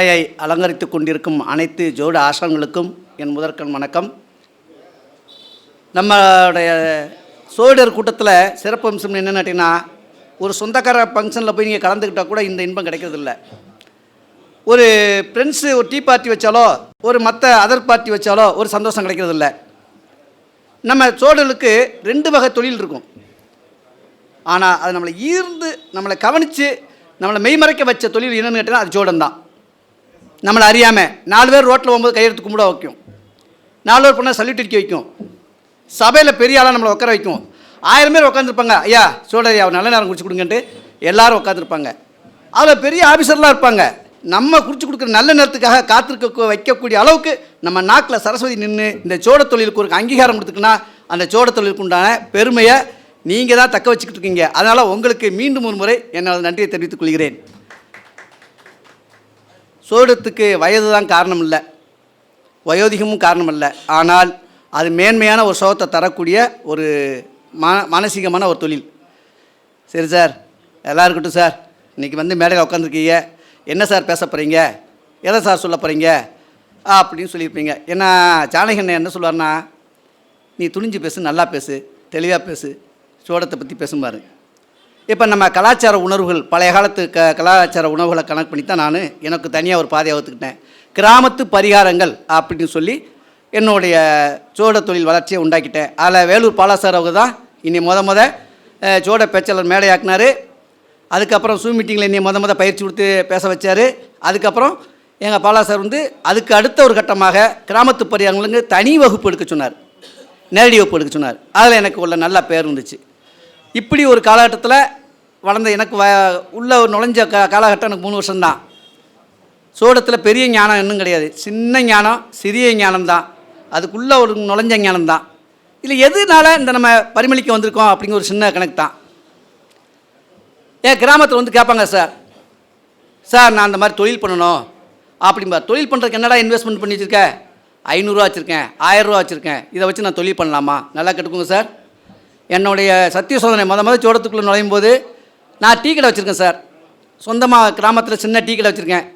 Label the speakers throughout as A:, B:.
A: மேடையை அலங்கரித்துக் கொண்டிருக்கும் அனைத்து ஜோடு ஆசிரமங்களுக்கும் என் முதற்கண் வணக்கம். நம்மளுடைய சோழர் கூட்டத்தில் சிறப்பு அம்சம் என்னென்னு கேட்டிங்கன்னா ஒரு சொந்தக்கார ஃபங்க்ஷனில் போய் நீங்கள் கலந்துக்கிட்டால் கூட இந்த இன்பம் கிடைக்கிறதில்ல. ஒரு ஃப்ரெண்ட்ஸு ஒரு டீ பார்ட்டி வச்சாலோ ஒரு மற்ற அதர் பார்ட்டி வச்சாலோ ஒரு சந்தோஷம் கிடைக்கிறதில்ல. நம்ம சோழர்களுக்கு ரெண்டு வகை தொழில் இருக்கும். ஆனால் அது நம்மளை ஈர்ந்து நம்மளை கவனித்து நம்மளை மெய்மறைக்க வச்ச தொழில் என்னென்னு கேட்டால் அது ஜோடன் தான் நம்மளை அறியாமல் நாலு பேர் ரோட்டில் போகும்போது கையெழுத்து கும்பிட வைக்கும். நாலு பேர் பொண்ணை சல்யூட் அடிக்க வைக்கும். சபையில் பெரிய ஆளாக நம்மளை உட்கார வைக்கும். ஆயிரம் பேர் உட்காந்துருப்பாங்க ஐயா சோழரி அவர் நல்ல நேரம் குடிச்சு கொடுங்கன்ட்டு எல்லாரும் உட்காந்துருப்பாங்க அதில் பெரிய ஆஃபீஸர்லாம் இருப்பாங்க. நம்ம குடிச்சு கொடுக்குற நல்ல நேரத்துக்காக காத்திருக்க வைக்கக்கூடிய அளவுக்கு நம்ம நாக்கில் சரஸ்வதி நின்று இந்த சோட தொழிலுக்கு ஒரு அங்கீகாரம் கொடுத்துக்குன்னா அந்த சோட தொழிலுக்கு உண்டான பெருமையை நீங்கள் தான் தக்க வச்சுக்கிட்டு இருக்கீங்க. அதனால் உங்களுக்கு மீண்டும் ஒரு முறை என்னால் நன்றியை தெரிவித்துக் கொள்கிறேன். சோடத்துக்கு வயது தான் காரணம் இல்லை வயோதிகமும் காரணம் இல்லை ஆனால் அது மேன்மையான ஒரு சோகத்தை தரக்கூடிய ஒரு மா மானசீகமான ஒரு தொழில். சரி சார் எல்லாம் இருக்கட்டும் சார். இன்றைக்கி வந்து மேடையில் உட்காந்துருக்கீங்க என்ன சார் பேச போகிறீங்க எதை சார் சொல்ல போகிறீங்க அப்படின்னு சொல்லியிருப்பீங்க. ஏன்னா ஜானகண்ணன் என்ன சொல்லுவார்னா நீ துணிஞ்சு பேசு நல்லா பேசு தெளிவாக பேசு சோடத்தை பற்றி பேசும்பாரு. இப்போ நம்ம கலாச்சார உணர்வுகள் பழைய காலத்து க கலாச்சார உணவுகளை கணக்கு பண்ணி தான் நான். எனக்கு தனியாக ஒரு பாதையை ஒத்துக்கிட்டேன் கிராமத்து பரிகாரங்கள் அப்படின்னு சொல்லி என்னுடைய சோட தொழில் வளர்ச்சியை உண்டாக்கிட்டேன். அதில் வேலூர் பாலாசார் அவங்க தான் இனி முத முத சோட பேச்சாளர் மேடையாக்குனாரு அதுக்கப்புறம் சூ மீட்டிங்கில் இனி முத முத பயிற்சி கொடுத்து பேச வச்சார். அதுக்கப்புறம் எங்கள் பாலா சார் வந்து அதுக்கு அடுத்த ஒரு கட்டமாக கிராமத்து பரிகாரங்களுக்கு தனி வகுப்பு எடுக்க சொன்னார். நேரடி வகுப்பு எடுக்க சொன்னார். அதில் எனக்கு உள்ள நல்ல பேர் இருந்துச்சு. இப்படி ஒரு காலகட்டத்தில் வளர்ந்த எனக்கு வ உள்ள ஒரு நுழைஞ்ச கா காலகட்டம் எனக்கு மூணு வருஷம்தான். சோடத்தில் பெரிய ஞானம் இன்னும் கிடையாது. சின்ன ஞானம் சிறிய ஞானம் தான் அதுக்குள்ளே ஒரு நுழைஞ்ச ஞானம் தான் இல்லை எதுனால இந்த நம்ம பரிமளிக்க வந்திருக்கோம் அப்படிங்கிற ஒரு சின்ன கணக்கு தான் ஏன் கிராமத்தில் வந்து கேட்பாங்க சார் சார் நான் அந்த மாதிரி தொழில் பண்ணணும். அப்படிம்பா தொழில் பண்ணுறதுக்கு என்னடா இன்வெஸ்ட்மெண்ட் பண்ணி வச்சுருக்க? ஐநூறுரூவா வச்சுருக்கேன் ஆயிரரூவா வச்சுருக்கேன். இதை வச்சு நான் தொழில் பண்ணலாமா? நல்லா கேட்டுக்கோங்க சார். என்னுடைய சத்திய சோதனை முத முத சோடத்துக்குள்ளே நுழையும் போது நான் டீ கடை வச்சுருக்கேன் சார். சொந்தமாக கிராமத்தில் சின்ன டீ கடை வச்சுருக்கேன்.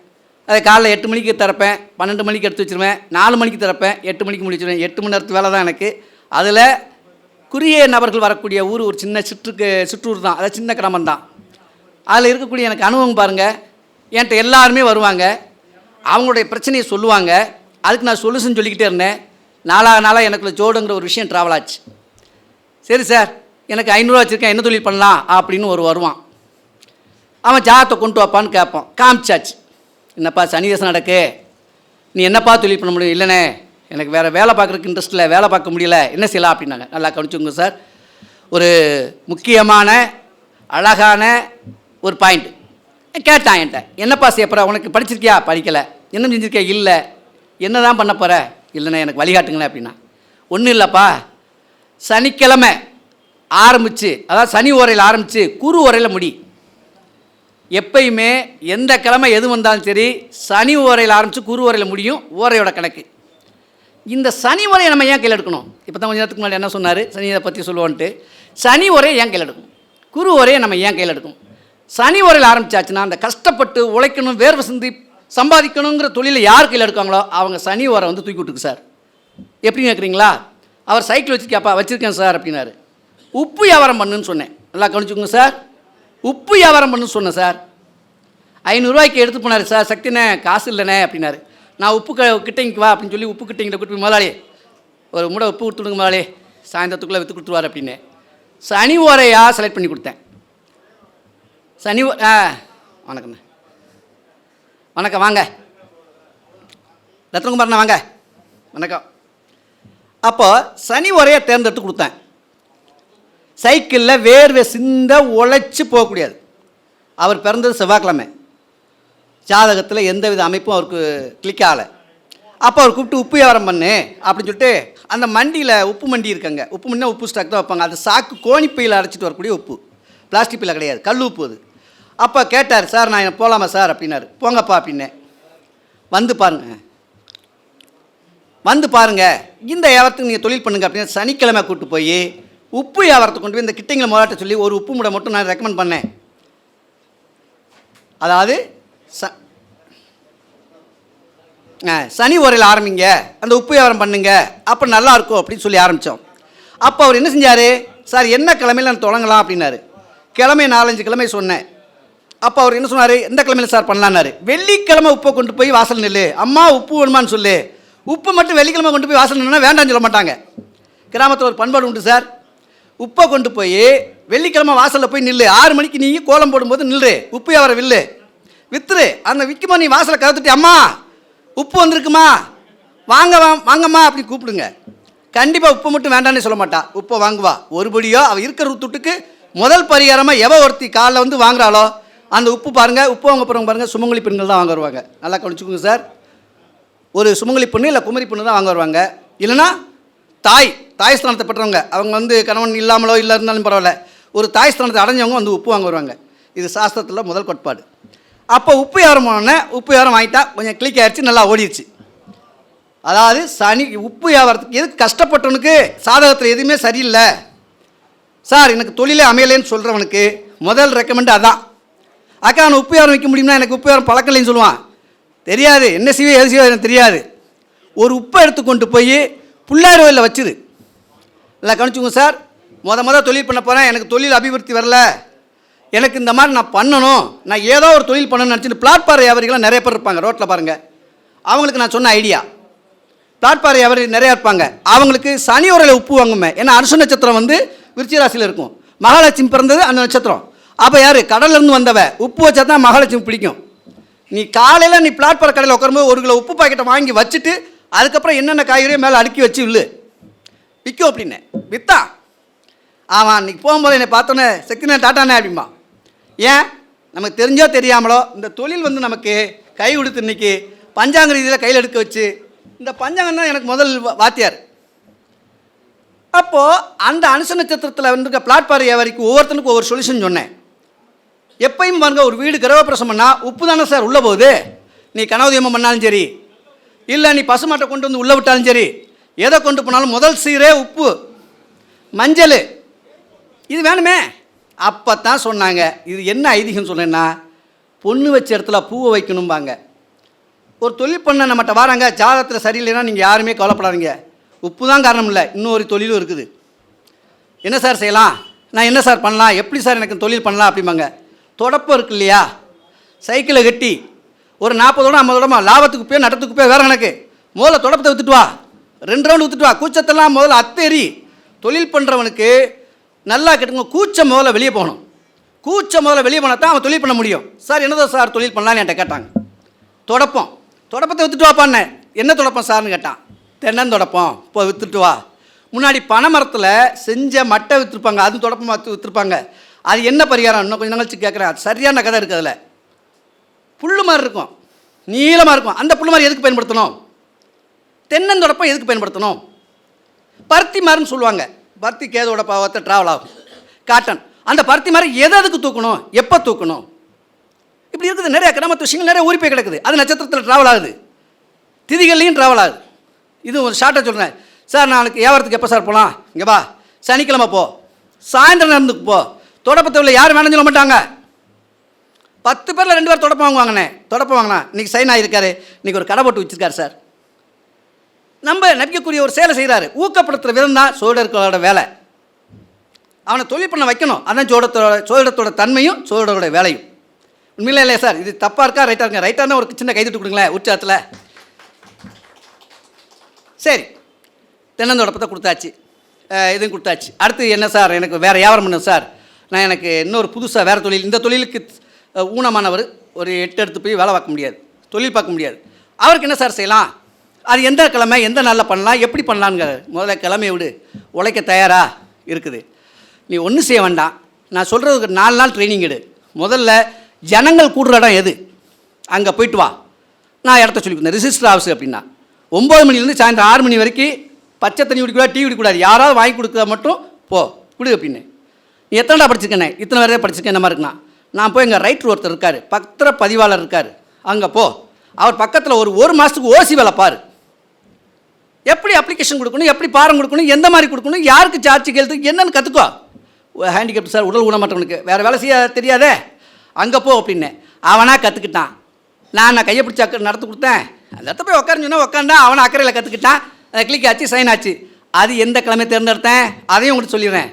A: அதை காலைல எட்டு மணிக்கு திறப்பேன் பன்னெண்டு மணிக்கு எடுத்து வச்சுருவேன் நாலு மணிக்கு திறப்பேன் எட்டு மணிக்கு முடிச்சிருவேன் எட்டு மணி நேரத்து வேலை தான் எனக்கு. அதில் குறுகிய நபர்கள் வரக்கூடிய ஊர் ஒரு சின்ன சிற்றுக்கு சிற்றூர் தான். அதாவது சின்ன கிராமம் தான் அதில் இருக்கக்கூடிய எனக்கு அனுபவம் பாருங்கள் என்கிட்ட எல்லாருமே வருவாங்க. அவங்களுடைய பிரச்சனையை சொல்லுவாங்க. அதுக்கு நான் சொல்யூஷன் சொல்லிக்கிட்டே இருந்தேன். நாளாக நாளாக எனக்குள்ள ஜோடுங்கிற ஒரு விஷயம் ட்ராவல் ஆச்சு. சரி சார் எனக்கு ஐநூறுரூவா வச்சுருக்கேன் என்ன தொழில் பண்ணலாம்? அப்படின்னு ஒரு வருவான். அவன் ஜாதத்தை கொண்டு வாப்பான்னு கேட்போம் காமிச்சாச்சு. என்னப்பா சனிதேசம் நடக்கு. நீ என்னப்பா தொழில் பண்ண முடியும்? இல்லைண்ணே எனக்கு வேறு வேலை பார்க்குறதுக்கு இன்ட்ரெஸ்ட் இல்லை வேலை பார்க்க முடியல. என்ன செய்யலாம் அப்படின்னாங்க. நல்லா கவனிச்சுங்க சார். ஒரு முக்கியமான அழகான ஒரு பாயிண்ட் கேட்டான் என்கிட்ட. என்னப்பா செய்யப்போற உனக்கு படிச்சிருக்கியா? படிக்கலை. என்ன செஞ்சுருக்கியா? இல்லை. என்ன தான் பண்ண போகிற இல்லைண்ணே எனக்கு வழிகாட்டுங்களேன் அப்படின்னா. ஒன்றும் இல்லைப்பா. சனிக்கிழமை ஆரம்பித்து அதாவது சனி ஓரையில் ஆரம்பித்து குரு ஓரையில் முடி. எப்பயுமே எந்த கிழமை எது வந்தாலும் சரி சனி ஓரையில் ஆரம்பித்து குரு ஓரையில் முடியும் ஓரையோட கணக்கு. இந்த சனி உரையை நம்ம ஏன் கையில் எடுக்கணும்? இப்போ தான் கொஞ்ச நேரத்துக்கு முன்னாடி என்ன சொன்னார்? சனியை பற்றி சொல்லுவோன்ட்டு. சனி உரையை ஏன் கையில் எடுக்கணும்? குரு உரையை நம்ம ஏன் கையில் எடுக்கணும்? சனி உரையில் ஆரம்பிச்சாச்சுன்னா அந்த கஷ்டப்பட்டு உழைக்கணும் வேர்வை சிந்தி சம்பாதிக்கணுங்கிற தொழிலை யார் கையில் எடுக்காங்களோ அவங்க சனி உரை வந்து தூக்கி விட்டுருக்கு சார். எப்படி கேட்குறீங்களா அவர் சைக்கிள் வச்சுருக்கியாப்பா வச்சுருக்கேன் சார் அப்படின்னாரு. உப்பு வியாபாரம் பண்ணுன்னு சொன்னேன். நல்லா கவனிச்சுக்கோங்க சார். உப்பு வியாபாரம் பண்ணுன்னு சொன்னேன் சார். ஐநூறுரூவாய்க்கு எடுத்து போனார் சார். சக்திண்ணே காசு இல்லைண்ணே அப்படின்னாரு. நான் உப்பு க கிட்டைங்க வா அப்படின்னு சொல்லி உப்பு கிட்டங்கிட்ட கூட்டு போய் முதலாளி ஒரு மூடை உப்பு கொடுத்துடுங்க முதலாளி. சாயந்தரத்துக்குள்ளே விற்று கொடுத்துருவார் அப்படின்னு. சனி ஓரையாக செலக்ட் பண்ணி கொடுத்தேன். சனி ஓ- ஆ வணக்கண்ணே வணக்கம் வாங்க. ரத்னகுமார்ண்ணா வாங்க. வணக்கம். அப்போ சனி உரையை தேர்ந்தெடுத்து கொடுத்தேன். சைக்கிளில் வேர்வை சிந்த உழைச்சி போகக்கூடியது அவர் பிறந்தது செவ்வாய்க்கிழமை. ஜாதகத்தில் எந்தவித அமைப்பும் அவருக்கு கிளிக் ஆகலை. அப்போ அவர் கூப்பிட்டு உப்பு வியாபாரம் பண்ணு அப்படின்னு சொல்லிட்டு அந்த மண்டியில் உப்பு மண்டி இருக்காங்க. உப்பு மண்டினா உப்பு ஸ்டாக் தான் வைப்பாங்க. அது சாக்கு கோணிப்பையில் அரைச்சிட்டு வரக்கூடிய உப்பு. பிளாஸ்டிக் பையில் கிடையாது. கல் உப்பு அது. அப்போ கேட்டார் சார் நான் போகலாமா சார்? அப்படின்னாரு. போங்கப்பா அப்படின்னேன். வந்து பாருங்கள் வந்து பாருங்க இந்த வியாபாரத்துக்கு நீங்கள் தொழில் பண்ணுங்க அப்படின்னு சனிக்கிழமை கூப்பிட்டு போய் உப்பு வியாபாரத்தை கொண்டு போய் இந்த கிட்டைங்களை முதலாட்ட சொல்லி ஒரு உப்பு முடை மட்டும் நான் ரெக்கமெண்ட் பண்ணேன். அதாவது ச ஆ, சனி உரையில் ஆரம்பிங்க அந்த உப்பு வியாபாரம் பண்ணுங்க அப்போ நல்லா இருக்கும் அப்படின்னு சொல்லி ஆரம்பித்தோம் அப்போ அவர் என்ன செஞ்சார்? சார் என்ன கிழமையில நான் தொடங்கலாம்? அப்படின்னாரு. கிழமை நாலஞ்சு கிழமை சொன்னேன். அப்போ அவர் என்ன சொன்னார்? எந்த கிழமையில சார் பண்ணலான்னாரு. வெள்ளிக்கிழமை உப்பை கொண்டு போய் வாசல் நில்லு. அம்மா உப்பு வேணுமான்னு சொல்லு. உப்பு மட்டும் வெள்ளிக்கிழமை கொண்டு போய் வாசல் நின்னா வேண்டாம்னு சொல்ல மாட்டாங்க. கிராமத்தில் ஒரு பண்பாடு உண்டு சார். உப்பை கொண்டு போய் வெள்ளிக்கிழமை வாசலில் போய் நில்லு. ஆறு மணிக்கு நீ கோலம் போடும்போது நில்லு. உப்பு அவரை வில்லு? வித்துரு. அந்த விற்குமா நீ வாசலை கவுத்துட்டு அம்மா உப்பு வந்திருக்குமா? வாங்க வா- வாங்கம்மா அப்படி கூப்பிடுங்க. கண்டிப்பாக உப்பு மட்டும் வேண்டான்னு சொல்ல மாட்டா. உப்பை வாங்குவா. ஒருபடியோ அவள் இருக்கிற துட்டுக்கு முதல் பரிகாரமாக எவ ஒருத்தி காலில் வந்து வாங்குறாளோ அந்த உப்பு பாருங்கள் உப்பு வாங்க போகிறவங்க பாருங்கள் சுமங்கலி பெண்கள் தான் வாங்க வருவாங்க. நல்லா கவனிச்சுக்கோங்க சார். ஒரு சுமங்கலி பொண்ணு இல்லை குமரி பொண்ணு தான் வாங்க வருவாங்க. இல்லைன்னா தாய் தாய் ஸ்தானத்தை பெற்றவங்க அவங்க வந்து கணவன் இல்லாமலோ இல்லை இருந்தாலும் பரவாயில்ல. ஒரு தாய் ஸ்தானத்தை அடைஞ்சவங்க வந்து உப்பு வாங்க வருவாங்க. இது சாஸ்திரத்தில் முதல் கோட்பாடு. அப்போ உப்பு யாரம் போனோடனே உப்பு யாரம் வாங்கிட்டா கொஞ்சம் கிளிக் ஆயிடுச்சு நல்லா ஓடிடுச்சு அதாவது சனி உப்பு வியாபாரத்துக்கு எதுக்கு கஷ்டப்பட்டவனுக்கு சாதகத்தில் எதுவுமே சரியில்லை. சார் எனக்கு தொழிலே அமையலைன்னு சொல்கிறவனுக்கு முதல் ரெக்கமெண்ட் அதான். அக்கா நான் உப்பு யாரம் வைக்க முடியும்னா எனக்கு உப்பு யாரம் பழக்கம் இல்லைன்னு சொல்லுவான். தெரியாது. என்ன செய்வே எது செய்வே எனக்கு தெரியாது. ஒரு உப்பை எடுத்து கொண்டு போய் புள்ளார் கோயிலில் வச்சுது. நல்லா கவனிச்சுங்க சார். மொத மொதல் தொழில் பண்ண போகிறேன் எனக்கு தொழில் அபிவிருத்தி வரல. எனக்கு இந்த மாதிரி நான் பண்ணணும். நான் ஏதோ ஒரு தொழில் பண்ணணும்னு நினச்சிட்டு பிளாட்பாறை வியாபாரிகளாம் நிறைய பேர் இருப்பாங்க ரோட்டில் பாருங்கள் அவங்களுக்கு நான் சொன்ன ஐடியா. பிளாட்பாறை வியாபாரி நிறையா இருப்பாங்க. அவங்களுக்கு சனி உரையில் உப்பு வாங்குமே. ஏன்னா அனுச நட்சத்திரம் வந்து விருச்சிராசியில் இருக்கும். மகாலட்சுமி பிறந்தது அந்த நட்சத்திரம். அப்போ யார்? கடல்லேருந்து வந்தவ. உப்பு வச்சா தான் மகாலட்சுமி பிடிக்கும். நீ காலையில் நீ பிளாட்பார் கடையில் உட்காரும்போது ஒரு கிலோ உப்பு பாக்கெட்டை வாங்கி வச்சுட்டு அதுக்கப்புறம் என்னென்ன காய்கறியோ மேலே அடுக்கி வச்சு வில்லு. விற்கும் அப்படின்னு. வித்தா? ஆமாம் அன்றைக்கி போகும்போது என்னை பார்த்தோன்னே சக்தினா டாட்டானே அப்படிம்பா. ஏன்? நமக்கு தெரிஞ்சோ தெரியாமலோ இந்த தொழில் வந்து நமக்கு கை கொடுத்து இன்னைக்கு பஞ்சாங்க ரீதியில் கையில் எடுக்க வச்சு இந்த பஞ்சாங்கம் தான் எனக்கு முதல் வாத்தியார். அப்போது அந்த அனுச நட்சத்திரத்தில் வந்துருக்க பிளாட்பார் வியாபாரிக்கு ஒவ்வொருத்தனுக்கு ஒவ்வொரு சொல்யூஷன் சொன்னேன். எப்பயும் பாருங்க ஒரு வீடு கிரகப்பிரசம் பண்ணால் உப்பு தானே சார் உள்ளே போகுது? நீ கனவுதியமம் பண்ணாலும் சரி இல்லை நீ பசுமாட்டை கொண்டு வந்து உள்ளே விட்டாலும் சரி எதை கொண்டு போனாலும் முதல் சீரே உப்பு மஞ்சள். இது வேணுமே? அப்போ தான் சொன்னாங்க. இது என்ன ஐதீகம் சொன்னேன்னா பொண்ணு வச்ச இடத்துல பூவை வைக்கணும்பாங்க. ஒரு தொழில் பண்ண நம்மகிட்ட வராங்க ஜாதகத்தில் சரியில்லைன்னா நீங்கள் யாருமே கவலைப்படாதீங்க. உப்பு தான் காரணம் இல்லை இன்னொரு தொழிலும் இருக்குது. என்ன சார் செய்யலாம்? நான் என்ன சார் பண்ணலாம்? எப்படி சார் எனக்கு தொழில் பண்ணலாம் அப்படிம்பாங்க. தொடப்பம் இருக்கு இல்லையா? சைக்கிளை கட்டி ஒரு நாற்பதோட ஐம்பதோடமா லாபத்துக்கு போய் நடத்துக்கு போய் வேற எனக்கு முதல்ல தொடப்பத்தை வித்துட்டு வா. ரெண்டு ரவுண்டு வித்துட்டு வா. கூச்சத்தெல்லாம் முதல்ல அத்தேறி தொழில் பண்ணுறவனுக்கு நல்லா கேட்டுங்க கூச்சம் முதல்ல வெளியே போகணும். கூச்சம் முதல்ல வெளியே போனால் தான் அவன் தொழில் பண்ண முடியும். சார் என்னதோ சார் தொழில் பண்ணலான்னு என்கிட்ட கேட்டாங்க. தொடப்பம். தொடப்பத்தை விற்றுட்டு வாப்பான்னு என்ன தொடப்பம் சார்னு கேட்டான். தென்னந்தொடப்பம் இப்போ விற்றுட்டு வா. முன்னாடி பனைமரத்தில் செஞ்ச மட்டை விற்றுருப்பாங்க அது தொடப்பமாக விற்றுருப்பாங்க அது என்ன பரிகாரம்? இன்னும் கொஞ்சம் நிகழ்ச்சி கேட்குறேன் அது சரியான கதை இருக்குது அதில். புல் மாதிரி இருக்கும். நீளமாக இருக்கும். அந்த புல் மாதிரி எதுக்கு பயன்படுத்தணும்? தென்னந்தொடப்பம் எதுக்கு பயன்படுத்தணும்? பருத்தி மாதிரின்னு சொல்லுவாங்க. பருத்தி கேதோட பாவத்தை ட்ராவல் ஆகும். காட்டன் அந்த பருத்தி மாதிரி எதை எதுக்கு தூக்கணும்? எப்போ தூக்கணும்? இப்படி இருக்குது. நிறைய கிராமத்து விஷயங்கள் நிறைய ஊறி போய் கிடக்குது. அது நட்சத்திரத்தில் ட்ராவல் ஆகுது. திதிகள்லையும் ட்ராவல் ஆகுது. இது ஒரு ஷார்ட்டாக சொல்கிறேன் சார் நாளைக்கு வியாபாரத்துக்கு எப்போ சார் போகலாம் இங்கே வா. சனிக்கிழமை போ. சாயந்தரம் நேரத்துக்கு போ. தொடப்பத்தில் யாரும் வேணும்னு சொல்ல மாட்டாங்க. பத்து பேரில் ரெண்டு பேர் தொடப்பம் வாங்குவாங்கண்ணே. தொடப்பம் வாங்கினா இன்றைக்கி சைன் ஆகிருக்காரு இன்றைக்கி ஒரு கடை போட்டு வச்சுருக்காரு சார். நம்ம நம்பிக்கைக்குரிய ஒரு சேலை செய்கிறாரு ஊக்கப்படுத்துகிற விதம் தான் சோழர்களோட வேலை. அவனை தொழில் பண்ண வைக்கணும். அதான் சோழத்தோட சோழத்தோட தன்மையும் சோழரோட வேலையும். உண்மையிலே இல்லையா சார்? இது தப்பாக இருக்கா ரைட்டாக இருக்கா? ரைட்டாக ஒரு சின்ன கைதிட்டு கொடுங்களேன் உற்சாகத்தில். சரி. தென்னந்தோடப்பத்தை கொடுத்தாச்சு. இதுவும் கொடுத்தாச்சு. அடுத்து என்ன சார்? எனக்கு வேறு வியாபாரம் பண்ணு சார். நான் எனக்கு இன்னொரு புதுசாக வேறு தொழில் இந்த தொழிலுக்கு ஊனமானவர் ஒரு எட்டு எடுத்து போய் வேலை பார்க்க முடியாது. தொழில் பார்க்க முடியாது. அவருக்கு என்ன சார் செய்யலாம்? அது எந்த கிழமை எந்த நாளில் பண்ணலாம்? எப்படி பண்ணலான்னு முதல்ல கிழமையை விடு. உழைக்க தயாராக இருக்குது. நீ ஒன்றும் செய்ய வேண்டாம். நான் சொல்கிறதுக்கு நாலு நாள் ட்ரைனிங் எடு. முதல்ல ஜனங்கள் கூடுற இடம் எது? அங்கே போயிட்டு வா. நான் இடத்த சொல்லி கொடுத்தேன். ரிஜிஸ்டர் ஆஃபீஸ் அப்படின்னா. ஒம்பது மணிலேருந்து சாயந்தரம் ஆறு மணி வரைக்கும் பச்சை தண்ணி குடிக்கூடாது டீ குடிக்கூடாது யாராவது வாங்கி கொடுத்தா மட்டும் போ. கொடு அப்படின்னு. எத்தனைடா படிச்சிருக்கேன்? இத்தனை வரையே படிச்சிருக்கேன் இந்த மாதிரி இருக்குண்ணா நான் போய் எங்கள் ரைட்டர் ஒருத்தர் இருக்கார் பத்திர பதிவாளர் இருக்கார். அங்கே போ. அவர் பக்கத்தில் ஒரு ஒரு மாதத்துக்கு ஓசி வேலை பாரு. எப்படி அப்ளிகேஷன் கொடுக்கணும் எப்படி பாரம் கொடுக்கணும் எந்த மாதிரி கொடுக்கணும் யாருக்கு சார்ஜ் கேள்வி என்னன்னு கற்றுக்கோ ஹேண்டிகேப் சார் உடல் ஊனமாட்டவனுக்கு வேறு வேலை செய்ய தெரியாதே. அங்கே போ அப்படின்னு. அவனாக கற்றுக்கிட்டான் நான் நான் கையை பிடிச்சி அக்கறை நடத்து கொடுத்தேன். அந்த இடத்த போய் உட்காருன்னு சொன்னா உட்காந்தா அவனை அக்கறையில் கற்றுக்கிட்டான் அதை கிளிக் ஆச்சு சைன் ஆச்சு. அது எந்த கிழமை தேர்ந்தெடுத்தேன்? அதையும் உங்களுக்கு சொல்லிடுறேன்.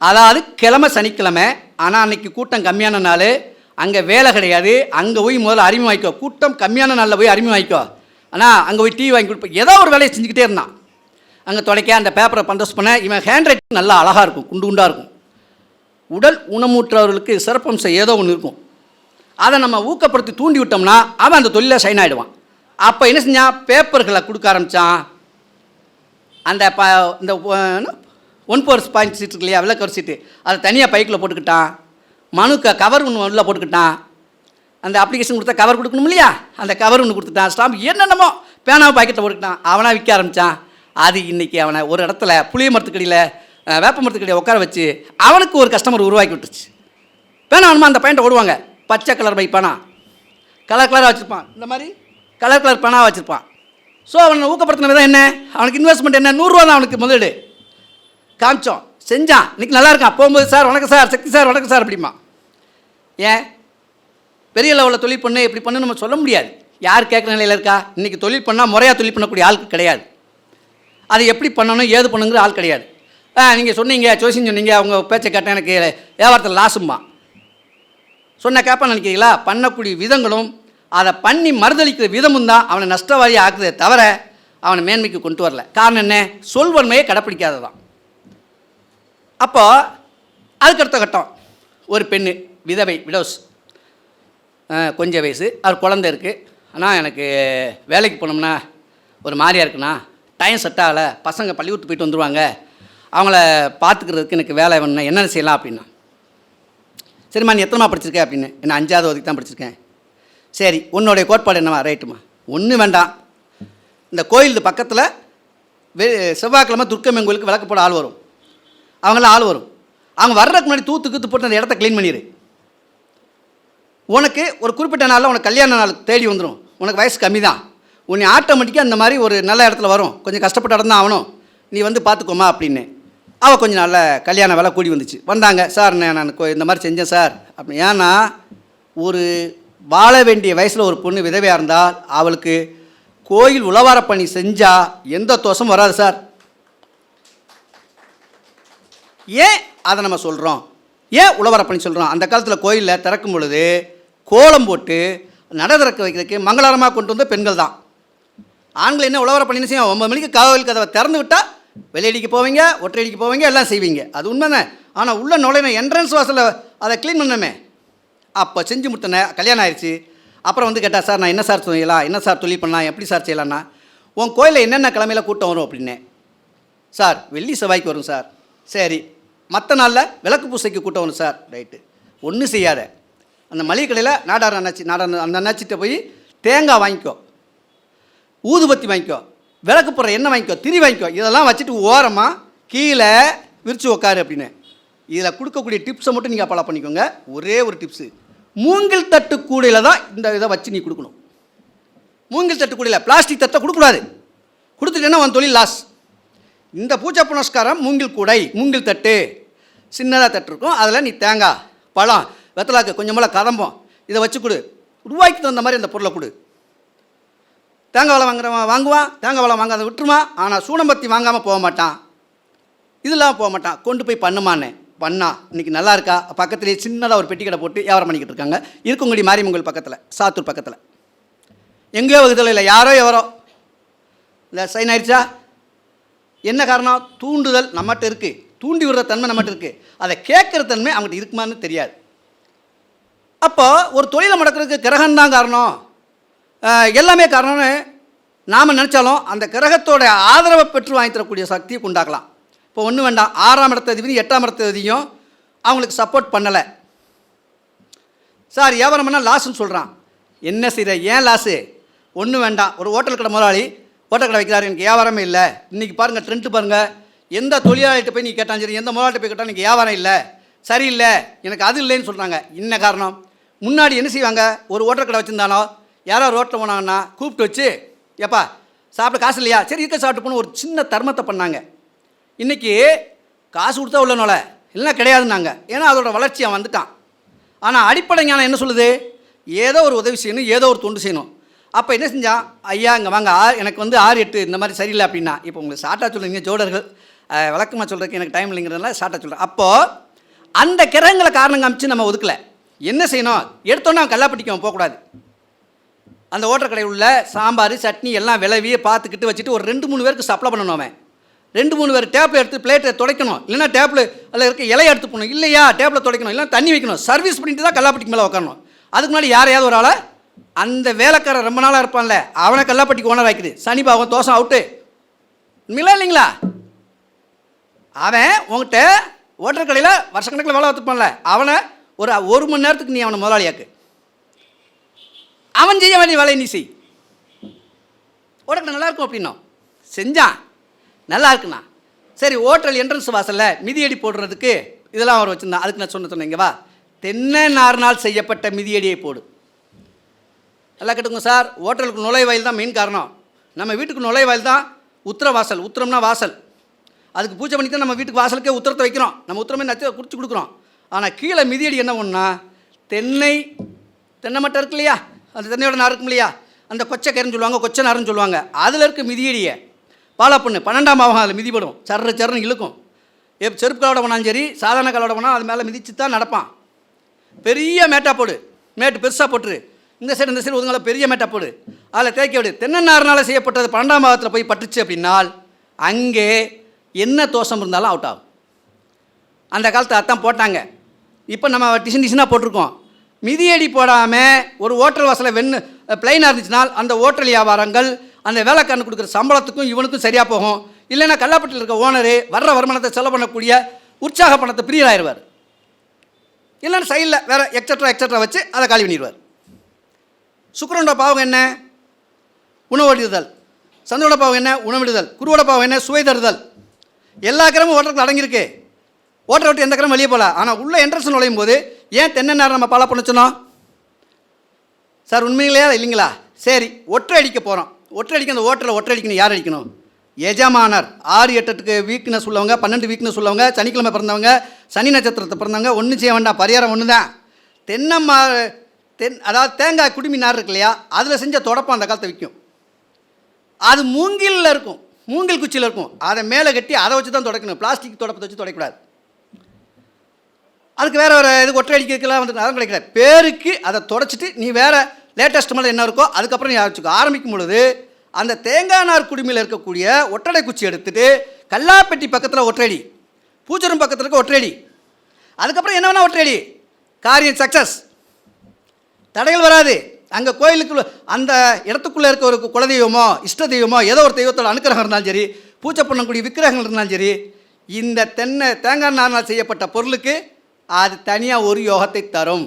A: அதாவது கிழமை சனிக்கிழமை. ஆனால் அன்னைக்கு கூட்டம் கம்மியான நாள். அங்கே வேலை கிடையாது. அங்கே போய் முதல்ல அறிமுகம் வாங்கிக்கோ. கூட்டம் கம்மியான நாளில் போய் அறிமுகம் வாங்கிக்கோ. ஆனால் அங்கே போய் டீ வாங்கி கொடுப்போம் ஏதோ ஒரு வேலையை செஞ்சுக்கிட்டே இருந்தான். அங்கே தொலைக்க அந்த பேப்பரை பந்தோஸ் பண்ண இவன் ஹேண்ட் ரைட்டிங் நல்லா அழகாக இருக்கும் குண்டு குண்டாக இருக்கும். உடல் உணமூற்றவர்களுக்கு சிறப்பம்சம் ஏதோ ஒன்று இருக்கும். அதை நம்ம ஊக்கப்படுத்தி தூண்டி விட்டோம்னா அவன் அந்த தொழிலில் சைன் ஆகிடுவான் அப்போ என்ன செஞ்சான்? பேப்பர்களை கொடுக்க ஆரம்பித்தான் அந்த ப இந்த ஒன் பவர் பாயிண்ட் சீட் இருக்கு இல்லையா விளக்கவர் சீட்டு அதை தனியாக பைக்கில் போட்டுக்கிட்டான். மனு க கவர் ஒன்று உள்ள போட்டுக்கிட்டான். அந்த அப்ளிகேஷன் கொடுத்தா கவர் கொடுக்கணும் இல்லையா? அந்த கவர் ஒன்று கொடுத்துட்டான். ஸ்டாம்ப் என்னென்னமோ பேனாவை பாக்கெட்டில் போட்டுக்கிட்டான். அவனாக விற்க ஆரம்பித்தான் அது இன்றைக்கி அவனை ஒரு இடத்துல புளிய மரத்துக்கடியில் வேப்ப மரத்துக்கடியை உட்கார வச்சு அவனுக்கு ஒரு கஸ்டமர் உருவாக்கி விட்டுருச்சு. பேனா வேணுமா அந்த பையன்ட்ட ஓடுவாங்க. பச்சை கலர் பை பேனா கலர் கலராக வச்சுருப்பான். இந்த மாதிரி கலர் கலர் பேனாக வச்சுருப்பான். ஸோ அவனை ஊக்கப்படுத்தின விதம் என்ன? அவனுக்கு இன்வெஸ்ட்மெண்ட் என்ன? நூறுரூவா தான் அவனுக்கு முதலீடு. காமிச்சோம். செஞ்சான் இன்னைக்கு நல்லா இருக்கான் போகும்போது சார் வணக்கம் சார் சக்தி சார் வணக்கம் சார் அப்படிமா. ஏன்? பெரிய லெவலில் தொழில் பண்ணு இப்படி பண்ணு நம்ம சொல்ல முடியாது. யார் கேட்குற நிலையில் இருக்கா? இன்றைக்கி தொழில் பண்ணால் முறையாக தொழில் பண்ணக்கூடிய ஆளுக்கு கிடையாது. அது எப்படி பண்ணணும் ஏது பண்ணுங்கிற ஆள் கிடையாது. ஆ நீங்கள் சொன்னீங்க ஜோசின்னு சொன்னீங்க அவங்க பேச்சை கேட்டேன் எனக்கு வியாபாரத்தில் லாசும்மா சொன்ன கேட்பான்னு நினைக்கிறீங்களா? பண்ணக்கூடிய விதங்களும் அதை பண்ணி மறுதளிக்கிற விதமும் தான் அவனை நஷ்டவாதி ஆக்குதே தவிர அவனை மேன்மைக்கு கொண்டு வரல. காரணம் என்ன? சொல்வன்மையை கடைப்பிடிக்காததான். அப்போ அதுக்கடுத்த கட்டம். ஒரு பெண்ணு விதவை விடோஸ் கொஞ்சம் வயசு. அவர் குழந்தை இருக்குது ஆனால் எனக்கு வேலைக்கு போனோம்னா ஒரு மாதிரியா இருக்குண்ணா. டைம் செட் ஆகலை. பசங்க பள்ளிக்கூட்டு போயிட்டு வந்துடுவாங்க அவங்கள பார்த்துக்கிறதுக்கு எனக்கு வேலை வேணும்னா என்னென்ன செய்யலாம் அப்படின்னா. சரிம்மா நீ எத்தனைமா படிச்சிருக்க அப்படின்னு. என்ன அஞ்சாவது வரைக்கும் தான் படிச்சிருக்கேன். சரி உன்னுடைய கோட்பாடு என்னவா? ரைட்டுமா ஒன்றும் வேண்டாம். இந்த கோயில் பக்கத்தில் வெ செவ்வாய்க்கிழமை துர்க்கம்மன் கோயிலுக்கு விளக்கு போட ஆள் வரும். அவங்களாம் ஆள் வரும். அவங்க வர்றதுக்கு முன்னாடி தூத்து கீத்து போட்டு அந்த இடத்த க்ளீன் பண்ணிடு உனக்கு ஒரு குறிப்பிட்ட நாளில் உனக்கு கல்யாண நாள் தேடி வந்துடும் உனக்கு வயசு கம்மி தான் உன்னை ஆட்டோமேட்டிக்காக அந்த மாதிரி ஒரு நல்ல இடத்துல வரும். கொஞ்சம் கஷ்டப்பட்டு இடம் தான் ஆகணும். நீ வந்து பார்த்துக்கோமா அப்படின்னு. அவள் கொஞ்சம் நல்ல கல்யாண வேலை கூடி வந்துச்சு. வந்தாங்க சார் நான் நான் இந்த மாதிரி செஞ்சேன் சார். அப்படி ஏன்னா ஒரு வாழ வேண்டிய வயசில் ஒரு பொண்ணு விதவையாக இருந்தால் அவளுக்கு கோயில் உழவார பணி செஞ்சால் எந்த தோஷமும் வராது சார். ஏன் அதை நம்ம சொல்கிறோம் ஏன் உழவர சொல்கிறோம் அந்த காலத்தில் கோயிலில் திறக்கும் பொழுது கோலம் போட்டு நட திறக்க வைக்கிறதுக்கு மங்களகரமாக கொண்டு வந்த பெண்கள் தான். ஆண்கள் என்ன உழவர பணி செய்யும் ஒம்பது மணிக்கு கோவில் கதவை திறந்து விட்டால் வெளியடிக்கு போவீங்க ஒற்றையடிக்கு போவீங்க எல்லாம் செய்வீங்க. அது உண்மைதானே? ஆனால் உள்ள நுழையின என்ட்ரன்ஸ் வாசலில் அதை க்ளீன் பண்ணமே அப்போ செஞ்சு முட்டின கல்யாணம் ஆயிடுச்சு அப்புறம் வந்து கேட்டால் சார் நான் என்ன சார் செய்யலாம்? என்ன சார் தொழில் பண்ணலாம்? எப்படி சார் செய்யலாம்னா? உன் கோயிலில் என்னென்ன கிழமையில் கூட்டம் வரும்? அப்படின்னே. சார் வெள்ளி செவ்வாய்க்கு வரும் சார். சரி. மற்ற நாளில் விளக்கு பூசைக்கு கூட்டம் வரும் சார். ரைட்டு ஒன்றும் செய்யாத. அந்த மளிகை கடையில் நாடார் அண்ணாச்சி நாடார் அந்த அண்ணாச்சிட்ட போய் தேங்காய் வாங்கிக்கோ. ஊதுபத்தி வாங்கிக்கோ. விளக்கு போடுற எண்ணெய் வாங்கிக்கோ. திரி வாங்கிக்கோ. இதெல்லாம் வச்சுட்டு ஓரமாக கீழே விரிச்சு உக்காரு அப்படின்னு. இதில் கொடுக்கக்கூடிய டிப்ஸை மட்டும் நீங்கள் ஃபாலோ பண்ணிக்கோங்க. ஒரே ஒரு டிப்ஸு மூங்கில் தட்டு கூடையில் தான் இந்த இதை வச்சு நீ கொடுக்கணும். மூங்கில் தட்டு கூடையில். பிளாஸ்டிக் தட்டை கொடுக்கக்கூடாது. கொடுத்துட்டேன்னா உன் தொழில் லாஸ் இந்த பூஜை புனஸ்காரம் மூங்கில் கூடை மூங்கில் தட்டு. சின்னதாக தட்டு இருக்கும். அதில் நீ தேங்காய் பழம் வெத்தலாக்கு கொஞ்சமெல்லாம் கதம்பம் இதை வச்சு கொடு. ரூபாய்க்கு தகுந்த மாதிரி அந்த பொருளை கொடு. தேங்காய் வளம் வாங்குறவன் வாங்குவான் தேங்காய் வளம் வாங்காத விட்டுருவான். ஆனால் சூனம்பத்தி வாங்காமல் போக மாட்டான். இதெல்லாம் போக மாட்டான். கொண்டு போய் பண்ணுமான்னு. பண்ணா. இன்றைக்கி நல்லா இருக்கா? பக்கத்துலேயே சின்னதாக ஒரு பெட்டி கடை போட்டு வியாபாரம் பண்ணிக்கிட்டு இருக்காங்க. இருக்குங்கடி மாரியம்மங்கல் பக்கத்தில் சாத்தூர் பக்கத்தில். எங்கேயோ வகுதியில் இல்லை யாரோ எவரோ. இல்லை சைன் ஆயிடுச்சா? என்ன காரணம்? தூண்டுதல் நம்மகிட்ட இருக்குது தூண்டி விடுற தன்மை நம்மகிட்ட இருக்குது அதை கேட்குற தன்மை அவங்ககிட்ட இருக்குமான்னு தெரியாது. அப்போ ஒரு தொழிலை முடக்கிறதுக்கு கிரகம் தான் காரணம். எல்லாமே காரணம்னு நாம் நினச்சாலும் அந்த கிரகத்தோட ஆதரவை பெற்று வாங்கி தரக்கூடிய சக்தியை உண்டாக்கலாம். இப்போ ஒன்றும் வேண்டாம். ஆறாம் இடத்த அதிபதி எட்டாம் இடத்த அதிகம் அவங்களுக்கு சப்போர்ட் பண்ணலை. சார் வியாபாரம் பண்ணால் லாஸ்ன்னு சொல்கிறான் என்ன செய்கிற ஏன் லாஸு ஒன்றும் வேண்டாம். ஒரு ஹோட்டல் கடை முதலாளி ஓட்டக்கடை கடை வைக்கிறாரு. எனக்கு வியாபாரமே இல்லை. இன்றைக்கி பாருங்கள் ட்ரெண்ட் பாருங்கள் எந்த தொழிலாளிகிட்ட போய் நீ கேட்டாலும் சரி எந்த முதலாளிட்ட போய் கேட்டாலும் எனக்கு வியாபாரம் இல்லை. சரியில்லை. எனக்கு அது இல்லைன்னு சொல்கிறாங்க என்ன காரணம்? முன்னாடி என்ன செய்வாங்க? ஒரு ஓட்டக்கடை கடை வச்சுருந்தானோ யாரோ ரோட்டில் போனாங்கன்னா கூப்பிட்டு வச்சு ஏப்பா சாப்பிட காசு இல்லையா? சரி இருக்க சாப்பிட்டு போன ஒரு சின்ன தர்மத்தை பண்ணாங்க. இன்றைக்கி காசு கொடுத்தா உள்ள நோலை இல்லைன்னா கிடையாதுன்னாங்க. ஏன்னா அதோட வளர்ச்சி அவன் வந்துட்டான். ஆனால் அடிப்படை ஞானம் என்ன சொல்லுது? ஏதோ ஒரு உதவி செய்யணும் ஏதோ ஒரு தொண்டு செய்யணும். அப்போ என்ன செஞ்சான் ஐயா இங்கே வாங்க. ஆ எனக்கு வந்து ஆறு எட்டு இந்த மாதிரி சரியில்லை அப்படின்னா இப்போ உங்களுக்கு ஷார்ட்டாக சொல்லுங்க ஜோடர்கள். அஹ், சொல்கிறதுக்கு எனக்கு டைம் இல்லைங்கிறதுனால ஷார்ட்டாக சொல்கிறேன் அப்போது அந்த கிரகங்களை காரணம் காமிச்சு நம்ம ஒதுக்கலை. என்ன செய்யணும்? எடுத்தோன்னே அவன் கல்லாப்பட்டிக்கு போகக்கூடாது. அந்த ஓட்டர் உள்ள சாம்பார் சட்னி எல்லாம் விளவி பார்த்துக்கிட்டு வச்சுட்டு ஒரு ரெண்டு மூணு பேருக்கு சப்ளை பண்ணணும் அவன். ரெண்டு மூணு பேர் டேப்பில் எடுத்து பிளேட்டை துடைக்கணும். இல்லைன்னா டேப்பில் அதில் இருக்க இலையை எடுத்து போகணும் இல்லையா? டேப்பில் துடைக்கணும். இல்லைன்னா தண்ணி வைக்கணும். சர்வீஸ் பண்ணிட்டு தான் கல்லாப்பட்டிக்கு மேலே உட்காரணும் அதுக்கு முன்னாடி யாரையாவது ஒரு ஆளை அந்த வேலைக்காரன் ரொம்ப நாளாக இருப்பான்ல அவனை கல்லாப்பட்டிக்கு ஓனர் ஆக்கிது சனி பாவம் தோசை அவுட்டு. உண்மையில இல்லைங்களா? அவன் உங்ககிட்ட ஓட்டர் கடையில் வருஷக்கணக்கில் வேலை பார்த்துப்பான்ல அவனை ஒரு ஒரு மணி நேரத்துக்கு நீ அவனை முதலாளியாக்கு. அவன் செய்ய வேண்டிய வேலையை நீ செய். உனக்கு நல்லா இருக்கும் அப்படின்னும். செஞ்சான். நல்லா இருக்குண்ணா. சரி ஓட்டல் என்ட்ரன்ஸ் வாசலில் மிதியடி போடுறதுக்கு இதெல்லாம் அவர் வச்சுருந்தான். அதுக்கு நான் சொன்ன சொன்னேன் இங்க வா. தென்னை நார்னால் செய்யப்பட்ட மிதியடியை போடு. நல்லா கேட்டுங்க சார். ஹோட்டலுக்கு நுழைவாயில் தான் மெயின் காரணம். நம்ம வீட்டுக்கு நுழைவாயில் தான் உத்தர வாசல் உத்திரம்னா வாசல். அதுக்கு பூஜை பண்ணி தான் நம்ம வீட்டுக்கு வாசலுக்கே உத்தரத்தை வைக்கிறோம். நம்ம உத்தரமே நச்சு குறித்து கொடுக்குறோம். ஆனால் கீழே மிதியடி என்ன ஒன்றா தென்னை தென்னை மட்டை இருக்கு இல்லையா? அந்த தென்னையோட நார் இருக்கும் இல்லையா? அந்த கொச்சைக்கரைன்னு சொல்லுவாங்க கொச்சை நாருன்னு சொல்லுவாங்க. அதில் இருக்க மிதியடியை. பாலாப்பண்ணு பன்னெண்டாம் பாவம் அதில் மிதிப்படும் சர்ற சர்றன்னு இழுக்கும். எப் செருப்பு கலோட போனாலும் சரி சாதாரண கலோட போனால் அது மேலே மிதிச்சு தான் நடப்பான். பெரிய மேட்டாக போடு. மேட்டு பெருசாக போட்டுரு. இந்த சைடு இந்த சைடு ஒதுங்கள பெரிய மேட்டை போடு. அதில் தேய்க்க விடு. தென்னநார்னால செய்யப்பட்டது பன்னெண்டாம் பாகத்தில் போய் பட்டுச்சு அப்படின்னால் அங்கே என்ன தோஷம் இருந்தாலும் அவுட் ஆகும். அந்த காலத்தில் அதான் போட்டாங்க. இப்போ நம்ம டிசன் டிசனாக போட்டிருக்கோம். மிதியடி போடாமல் ஒரு ஓட்டல் வாசலை வெண்ணு பிளைனாக இருந்துச்சுனால் அந்த ஓட்டல் வியாபாரங்கள் அந்த வேலைக்காரனு கொடுக்குற சம்பளத்துக்கும் இவனுக்கும் சரியாக போகும். இல்லைன்னா கல்லாப்பட்டில் இருக்க ஓனரு வர்ற வருமானத்தை செலவு பண்ணக்கூடிய உற்சாக பணத்தை பிரியலாயிருவார் இல்லைன்னா சைடில் வேறு எக்ஸட்ரா எக்ஸட்ரா வச்சு அதை காலி பண்ணிடுவார். சுக்கரனோட பாவம் என்ன? உணவடிதல் சந்திரோட பாவம் என்ன? உணவிடுதல் குருவோட பாவம் என்ன? சுவை தருதல். எல்லா கிரமும் ஓட்டத்தில் அடங்கியிருக்கு. ஓட்டரை விட்டு எந்த கிரமும் வெளியே போகல. ஆனால் உள்ளே என்ட்ரன்ஸ் நுழையும் போது ஏன் தென்னை நேரம் நம்ம ஃபாலோ பண்ண சார் உண்மையிலேயா இல்லைங்களா? சரி ஒற்றை அடிக்க போகிறோம் ஒற்றை அடிக்க அந்த ஓட்டரில் ஒற்றை அடிக்கணும் யார் அடிக்கணும்? எஜமானர். ஆறு எட்டுக்கு வீக்னஸ் உள்ளவங்க பன்னெண்டு வீக்னஸ் உள்ளவங்க சனிக்கிழமை பிறந்தவங்க சனி நட்சத்திரத்தை பிறந்தவங்க ஒன்றும் செய்ய வேண்டாம். பரிகாரம் ஒன்று தான் தென்னம்மா தென் அதாவது தேங்காய் குடுமி நார் இருக்கு இல்லையா அதில் செஞ்ச தொடப்பம் அந்த காலத்தை விற்கும் அது மூங்கிலில் இருக்கும் மூங்கில் குச்சியில் இருக்கும். அதை மேலே கட்டி அதை வச்சு தான் தொடக்கணும். பிளாஸ்டிக் தொடப்பத்தை வச்சு தொடக்கூடாது அதுக்கு வேறு ஒரு இது ஒற்றை அடிக்கிறதுக்கெல்லாம் வந்து அதான் கிடைக்கல. பேருக்கு அதை தொடச்சிட்டு நீ வேறு லேட்டஸ்ட் மேலே என்ன இருக்கோ அதுக்கப்புறம் நீ ஆரம்பிச்சுக்கோ. ஆரம்பிக்கும் பொழுது அந்த தேங்காய் நார் குடுமையில் இருக்கக்கூடிய ஒற்றடை குச்சி எடுத்துகிட்டு கல்லாப்பெட்டி பக்கத்தில் ஒற்றையடி பூச்சரம் பக்கத்தில் இருக்க ஒற்றையடி அதுக்கப்புறம் என்ன வேணால் ஒற்றையடி காரியம் சக்ஸஸ் தடைகள் வராது. அங்கே கோயிலுக்குள்ள அந்த இடத்துக்குள்ளே இருக்க ஒரு குலதெய்வமோ இஷ்ட தெய்வமோ ஏதோ ஒரு தெய்வத்தோட அனுக்கிரகம் இருந்தாலும் சரி பூஜை பண்ணக்கூடிய விக்கிரகங்கள் இருந்தாலும் சரி இந்த தென்னை தேங்காய் நாரினால் செய்யப்பட்ட பொருளுக்கு அது தனியாக ஒரு யோகத்தை தரும்.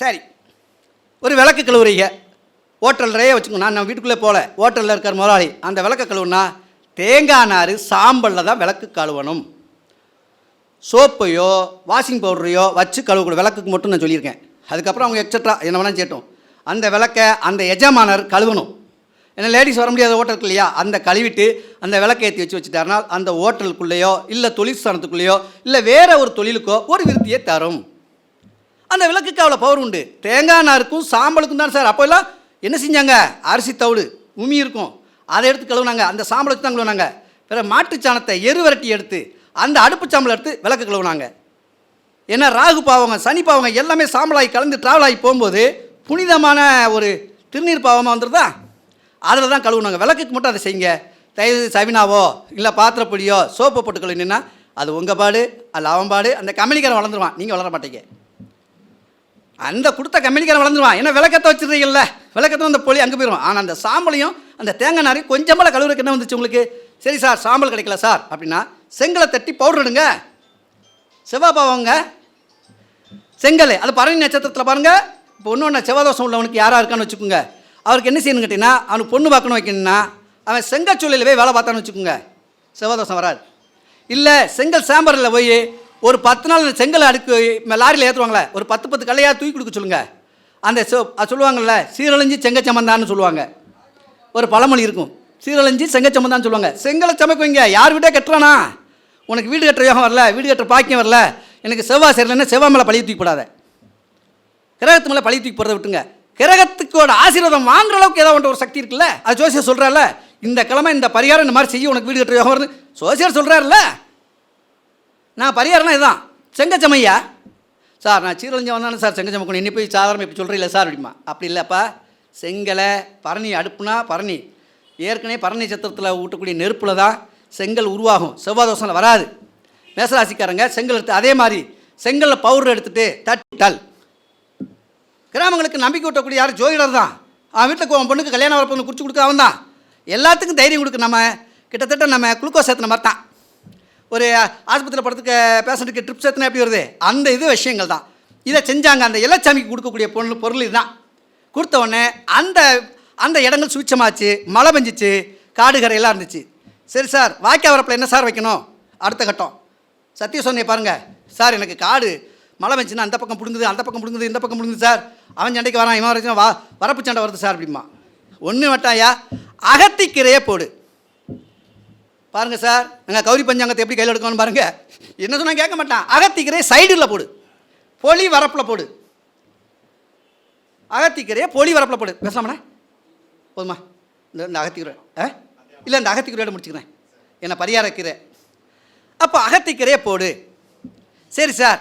A: சரி. ஒரு விளக்கு கழுவுறீங்க. ஹோட்டல் நிறைய வச்சுக்கோங்க நான் நம்ம வீட்டுக்குள்ளே போகல. ஹோட்டலில் இருக்கிற முதலாளி. அந்த விளக்க கழுவுனா தேங்காய் நார் சாம்பலில் தான் விளக்கு கழுவணும். சோப்பையோ வாஷிங் பவுடரையோ வச்சு கழுவக்கூடாது. விளக்குக்கு மட்டும் நான் சொல்லியிருக்கேன். அதுக்கப்புறம் அவங்க எக்ஸட்ரா என்ன வேணாலும் சேட்டும் அந்த விளக்கை அந்த எஜமானர் கழுவணும். ஏன்னா லேடிஸ் வர முடியாத ஹோட்டலுக்கு இல்லையா? அந்த கழுவிட்டு அந்த விளக்கை ஏற்றி வச்சு வச்சுட்டாருனால் அந்த ஹோட்டலுக்குள்ளேயோ இல்லை தொழிற்சாலத்துக்குள்ளேயோ இல்லை வேற ஒரு தொழிலுக்கோ ஒரு விருத்தியை தரும். அந்த விளக்குக்கு அவ்வளோ பவர் உண்டு. தேங்காய் நாருக்கும் சாம்பலுக்கும் தான் சார். அப்போல்லாம் என்ன செஞ்சாங்க? அரிசி தவிடு உமி இருக்கும். அதை எடுத்து கழுவுனாங்க. அந்த சாம்பலை வச்சு தான் கழுவுனாங்க. பிற மாட்டுச்சாணத்தை எரு எடுத்து அந்த அடுப்பு சாம்பலை எடுத்து விளக்கு கழுவுனாங்க. ஏன்னா ராகு பாவங்க சனி பாவங்க எல்லாமே சாம்பலாகி கலந்து ட்ராவல் ஆகி போகும்போது புனிதமான ஒரு திருநீர் பாவமாக வந்துடுதா அதில் தான் கழுவுனாங்க விளக்குக்கு மட்டும் அதை செய்யுங்க. தயவு சவினாவோ இல்லை பாத்திரப்பொடியோ சோப்பு போட்டு கழுவினா அது உங்கள் பாடு அது அவன் பாடு அந்த கம்பெனிக்காரன் வளர்ந்துருவான். நீங்கள் வளர மாட்டீங்க. அந்த கொடுத்த கம்பெனிக்காரன் வளர்ந்துருவான். ஏன்னா விளக்கத்தை வச்சுருக்கீங்கல்ல விளக்கத்தை அந்த பொலி அங்கே போயிடும் ஆனால் அந்த சாம்பலையும் அந்த தேங்காய் நாரையும் கொஞ்சமாக கழுவுறதுக்கு என்ன வந்துச்சு உங்களுக்கு? சரி சார் சாம்பல் கிடைக்கல சார். அப்படின்னா செங்கலை தட்டி பவுடர் எடுங்க. செவ்வாய் பாவங்க செங்கல் அது பரணி நட்சத்திரத்தில் பாருங்கள் இப்போ ஒன்று ஒன்று செவ்வாதோஷம் உள்ளவனுக்கு யாராக இருக்கான்னு வச்சுக்கோங்க. அவருக்கு என்ன செய்யணும் கேட்டிங்கன்னா அவனுக்கு பொண்ணு பார்க்கணும் வைக்கணும்னா அவன் செங்கச்சூழலில் போய் வேலை பார்த்தான்னு வச்சுக்கோங்க. செவ்வாதோஷம் வராது. இல்லை செங்கல் சாம்பரில் போய் ஒரு பத்து நாள் செங்கல் அடுக்கு ம- லாரியில் ஏற்றுவாங்களே ஒரு பத்து பத்து கல்லையாக தூக்கி கொடுக்க சொல்லுங்கள் அந்த சொ அது சொல்லுவாங்கள்ல சீரழிஞ்சு செங்கச்சமந்தான்னு சொல்லுவாங்க. ஒரு பழமொழி இருக்கும். சீரழிஞ்சு செங்கச்சமந்தான்னு சொல்லுவாங்க. செங்கலை சமைக்குவீங்க யார் வீட்டே கட்டுறானா? உனக்கு வீடு கட்டுற யோகம் வரல வீடு கட்டுற பாக்கியம் வரல. எனக்கு செவ்வாய் சரியில்லைன்னா செவ்வாய் மேலே பழைய தூக்கி போடாத. கிரகத்து மேலே பழைய தூக்கி போடுறத விட்டுங்க. கிரகத்துக்கோட ஆசீர்வாதம் வாங்குற அளவுக்கு ஏதாவது ஒரு சக்தி இருக்குல்ல? அது ஜோசியர் சொல்கிறார்ல இந்த கிழமை இந்த பரிகாரம் இந்த மாதிரி செய்ய உனக்கு வீடு கட்டுற யோகம் வருது. ஜோசியர் சொல்கிறாருல்ல நான் பரிகாரம்னா இதுதான் செங்கச்சமையா? சார் நான் சீரழிஞ்சம் வந்தானே சார் செங்கச்சமை கொண்டு இன்னி போய் சாதாரணம் இப்போ சொல்கிறீங்களா சார் அப்படிமா. அப்படி இல்லைப்பா. செங்கலை பரணி அடுப்புனா பரணி. ஏற்கனவே பரணி சத்திரத்தில் ஊட்டக்கூடிய நெருப்பில் தான் செங்கல் உருவாகும். செவ்வாய் தோசையில் வராது. மேசராசிக்காரங்க செங்கல் எடுத்து அதே மாதிரி செங்கலில் பவுடர் எடுத்துகிட்டு தட்டல் கிராமங்களுக்கு நம்பிக்கை ஊட்டக்கூடிய யார்? ஜோதிடர் தான். அவன் வீட்டில் அவன் பொண்ணுக்கு கல்யாணம் வரப்போ குடிச்சு கொடுக்க அவன் தான். எல்லாத்துக்கும் தைரியம் கொடுக்க நம்ம கிட்டத்தட்ட நம்ம குளுக்கோஸ் ஏற்றின மாதிரி தான். ஒரு ஆஸ்பத்திரியில் படத்துக்கு பேஷண்ட்டுக்கு ட்ரிப்ஸ் ஏற்றினா எப்படி வருது? அந்த இது விஷயங்கள் தான். இதை செஞ்சாங்க அந்த இலச்சாமிக்கு கொடுக்கக்கூடிய பொருள் பொருள் இதுதான் கொடுத்த உடனே அந்த அந்த இடங்கள் சுவிச்சமாச்சு மழை பெஞ்சிச்சு காடு கரையெல்லாம் இருந்துச்சு. சரி சார் வாய்க்கா வரப்பில் என்ன சார் வைக்கணும்? அடுத்த கட்டம். சத்திய சொன்னே பாருங்கள் சார் எனக்கு காடு மழை பெஞ்சுன்னா அந்த பக்கம் பிடுங்குது அந்த பக்கம் பிடுங்குது இந்த பக்கம் பிடுங்குது சார். அவன் சண்டைக்கு வரான் இவன் வரைக்கும் வா வரப்பு சண்டை வருது சார் அப்படிமா ஒன்று வட்டாயா அகத்திக்கீரையே போடு. பாருங்கள் சார் நாங்கள் கௌரி பஞ்சாங்கத்தை எப்படி கையில் எடுக்கணும்னு பாருங்கள் என்ன சொன்னால் கேட்க மாட்டான். அகத்திக்கீரை சைடில் போடு. பொலி வரப்பில் போடு. அகத்திக்கீரையை பொலி வரப்பில் போடு. பேசலாமண்ணே போதுமா. இந்த இந்த அகத்திக்கீரை ஆ? இல்லை இந்த அகத்திக்கீரையோட முடிச்சுக்கிறேன். என்ன பரிகார கீரை அப்போ அகத்திக்கரையே போடு. சரி சார்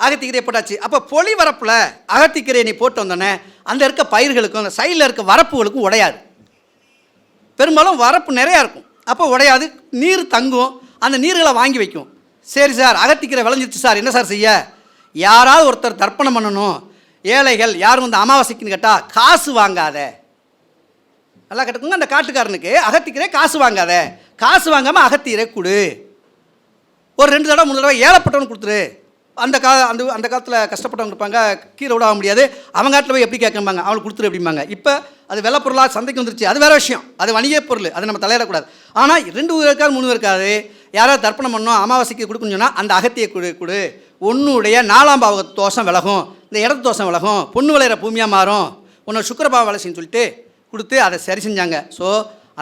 A: அகத்திக்கரையை போட்டாச்சு. அப்போ பொலி வரப்பில் அகத்திக்கீரையை நீ போட்டு வந்தோடனே அந்த இருக்க பயிர்களுக்கும் அந்த சைடில் இருக்க வரப்புகளுக்கும் உடையாது. பெரும்பாலும் வரப்பு நிறையா இருக்கும். அப்போ உடையாது. நீர் தங்கும். அந்த நீர்களை வாங்கி வைக்கும். சரி சார் அகத்திக்கரை விளைஞ்சிச்சு சார். என்ன சார் செய்ய? யாராவது ஒருத்தர் தர்ப்பணம் பண்ணணும். ஏழைகள் யாரும் வந்து அமாவாசைக்குன்னு கேட்டால் காசு வாங்காத. நல்லா கேட்டுக்கோங்க அந்த காட்டுக்காரனுக்கு அகத்திக்கீரை காசு வாங்காத. காசு வாங்காமல் அகத்தீரை கொடு. ஒரு ரெண்டு தடவை மூணு தடவை ஏழைப்பட்டவனுக்கு கொடுத்துரு. அந்த கா அந்த அந்த காலத்தில் கஷ்டப்பட்டவங்க இருப்பாங்க கீரை விட ஆக முடியாது. அவங்க காட்டில் போய் எப்படி கேட்கணும்பாங்க? அவங்களுக்கு கொடுத்துரு அப்படிம்பாங்க. இப்போ அது வெலை பொருளாக சந்தைக்கு வந்துருச்சு. அது வேற விஷயம். அது வணிக பொருள். அது நம்ம தலையிடக்கூடாது. ஆனால் ரெண்டு இருக்காது மூணு இருக்காது. யாராவது தர்ப்பணம் பண்ணோம் அமாவாசைக்கு கொடுக்கணும்னு சொன்னால் அந்த அகத்தியை கொடு கொடு. உன்னுடைய நாலாம் பாவ தோஷம் விலகும். இந்த இடத்து தோஷம் விலகும். பொண்ணு விளையிற பூமியாக மாறும். உன்னை சுக்கரபாவ வளர்ச்சின்னு சொல்லிட்டு கொடுத்து அதை சரி செஞ்சாங்க. ஸோ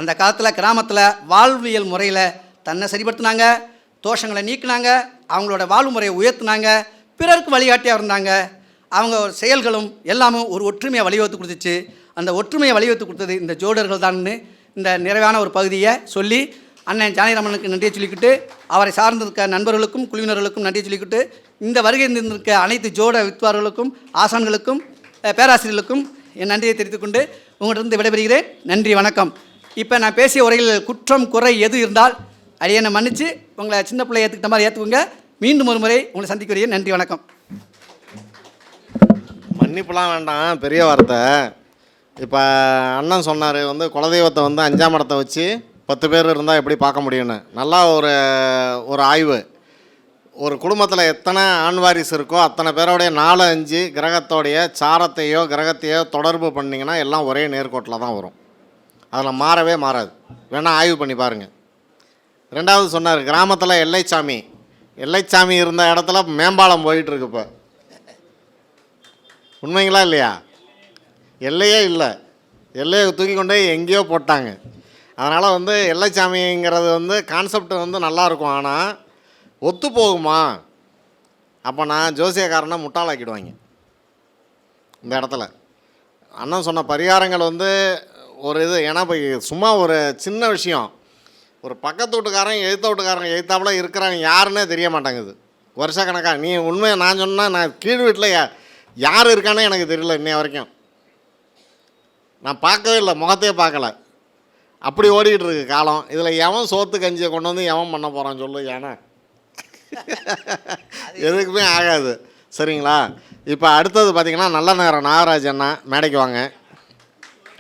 A: அந்த காலத்தில் கிராமத்தில் வாழ்வியல் முறையில் தன்னை சரிப்படுத்தினாங்க. தோஷங்களை நீக்கினாங்க அவங்களோட வாழ்வு முறையை உயர்த்தினாங்க பிறருக்கு வழிகாட்டியாக இருந்தாங்க. அவங்க செயல்களும் எல்லாமே ஒரு ஒற்றுமையை வழிவகுத்து கொடுத்துச்சு. அந்த ஒற்றுமையை வழிவகுத்து கொடுத்தது இந்த ஜோடர்கள் தான்னு இந்த நிறைவான ஒரு பகுதியை சொல்லி அண்ணன் ஜானகிராமனுக்கு நன்றியை சொல்லிக்கிட்டு அவரை சார்ந்திருக்க நண்பர்களுக்கும் குழுவினர்களுக்கும் நன்றியை சொல்லிக்கிட்டு இந்த வருகை இருந்திருக்க அனைத்து ஜோட வித்வார்களுக்கும் ஆசான்களுக்கும் பேராசிரியர்களுக்கும் என் நன்றியை தெரிவித்துக் கொண்டு உங்களிடம் விடைபெறுகிறேன். நன்றி வணக்கம். இப்போ நான் பேசிய உரையில் குற்றம் குறை எது இருந்தால் அடியனை மன்னிச்சு உங்களை சின்ன பிள்ளை ஏற்றுக்கிட்ட மாதிரி ஏற்றுக்குங்க மீண்டும் ஒரு முறை உங்களை சந்திக்கிறீங்க நன்றி வணக்கம்.
B: மன்னிப்புலாம் வேண்டாம். பெரிய வார்த்தை. இப்போ அண்ணன் சொன்னார் வந்து குலதெய்வத்தை வந்து அஞ்சாம் இடத்தை வச்சு பத்து பேர் இருந்தால் எப்படி பார்க்க முடியும்னு. நல்லா ஒரு ஒரு ஆய்வு. ஒரு குடும்பத்தில் எத்தனை ஆண் வாரிசு இருக்கோ அத்தனை பேரோடைய நாலு அஞ்சு கிரகத்தோடைய சாரத்தையோ கிரகத்தையோ தொடர்பு பண்ணிங்கன்னா எல்லாம் ஒரே நேர்கோட்டில் தான் வரும். அதில் மாறவே மாறாது. வேணால் ஆய்வு பண்ணி பாருங்கள் ரெண்டாவது சொன்னார் கிராமத்தில் எல்லைச்சாமி. எல்லைச்சாமி இருந்த இடத்துல மேம்பாலம் போயிட்டுருக்கு இப்போ. உண்மைங்களா இல்லையா? எல்லையே இல்லை. எல்லையை தூக்கி கொண்டே போய் எங்கேயோ போட்டாங்க. அதனால் வந்து எல்லைச்சாமிங்கிறது வந்து கான்செப்ட் வந்து நல்லா இருக்கும். ஆனால் ஒத்து போகுமா? அப்போ நான் ஜோசியக்காரனை முட்டாளாக்கிடுவாங்க. இந்த இடத்துல. அண்ணன் சொன்ன பரிகாரங்கள் வந்து ஒரு இது ஏன்னா இப்போ சும்மா ஒரு சின்ன விஷயம். ஒரு பக்கத்து வீட்டுக்காரன் எழுத்த வீட்டுக்காரன் எழுத்தாப்புல இருக்கிறாங்க யாருன்னே தெரிய மாட்டேங்குது. வருஷ கணக்காக நீ உண்மையை நான் சொன்னால் நான் கீழ் வீட்டில் யா யார் இருக்கானே எனக்கு தெரியல இன்னைய வரைக்கும். நான் பார்க்கவே இல்லை முகத்தையே பார்க்கல. அப்படி ஓடிக்கிட்டு இருக்கு காலம். இதில் எவன் சோத்து கஞ்சியை கொண்டு வந்து எவன் பண்ண போகிறான் சொல்லு ஏன்னா? எதுக்குமே ஆகாது. சரிங்களா? இப்போ அடுத்தது பார்த்திங்கன்னா நல்ல நேரம் நாகராஜ் அண்ணா மேடைக்கு வாங்க.